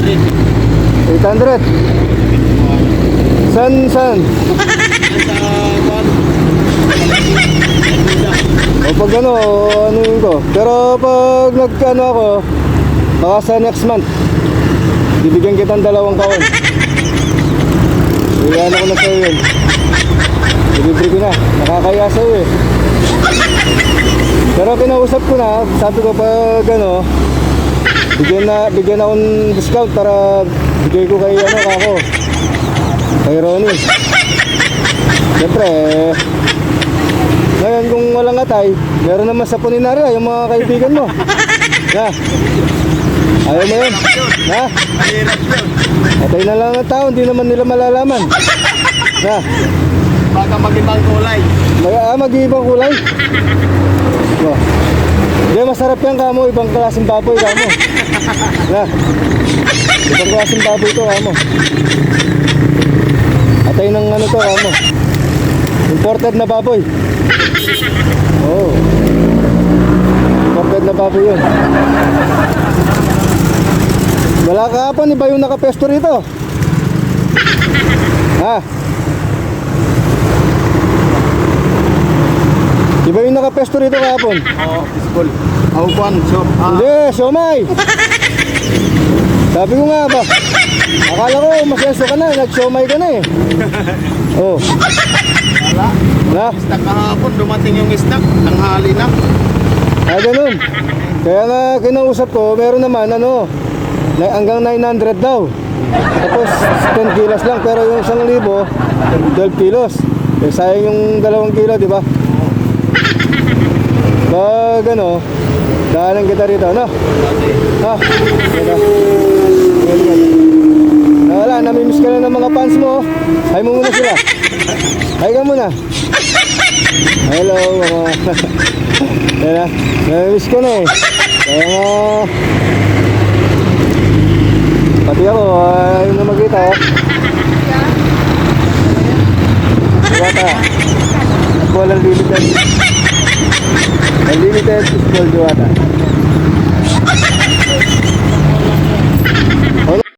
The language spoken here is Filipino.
800. San, san? O pag ano, ano yun ko. Pero pag nagkano ako, baka sa next month, bibigyan kitang dalawang kaon. Iyan ako na sa'yo yun. Delivery ko na. Nakakaya sa'yo eh. Pero kinausap ko na, sabi ko pag ano, bigyan na bigyan akong discount para bigay ko kay ano kako. Kay Ronnie. Siyempre, eh, ngayon kung walang atay, meron naman sa Puninarya yung mga kaibigan mo. Na. Ayaw mo yun? Na? Atay na lang ang tao, hindi naman nila malalaman. Na. Baka mag-ibang kulay. Mag ah, mag-iibang kulay. No. Hindi, masarap yan kamo. Ibang klaseng baboy kamo. Na. Ibang klaseng baboy to kamo. Atay ng ano to kamo. Imported na baboy. Oh. Imported na baboy yun. Wala ka pa, iba yung nakapesto rito. Ha? Nakapesto rito kahapon. Oo, peaceful. Aupan, so, ah, Hindi, siomay. Sabi ko nga ba, akala ko masyaso ka na, nag-siomay ka na eh. Oh, wala. na, Stock kahapon, dumating yung stock. Tanghali na. ah ganun. Kaya nga kinausap ko, meron naman ano, na, hanggang 900 daw. Tapos 10 kilos lang, pero yung 1,000, 12 kilos. Eh, sayang yung 2 kilo, di ba? Pag ano, daanan kita rito, ano? Ha? Ganda. Ah, wala, namimiss ka na ng mga fans mo. Hi mo muna sila. Hi ka muna. Hello, mga... Na, namimiss ka na eh. Kaya nga... Pati ako, ayaw na magkita eh. Bata. Football unlimited. Unlimited football Diwata.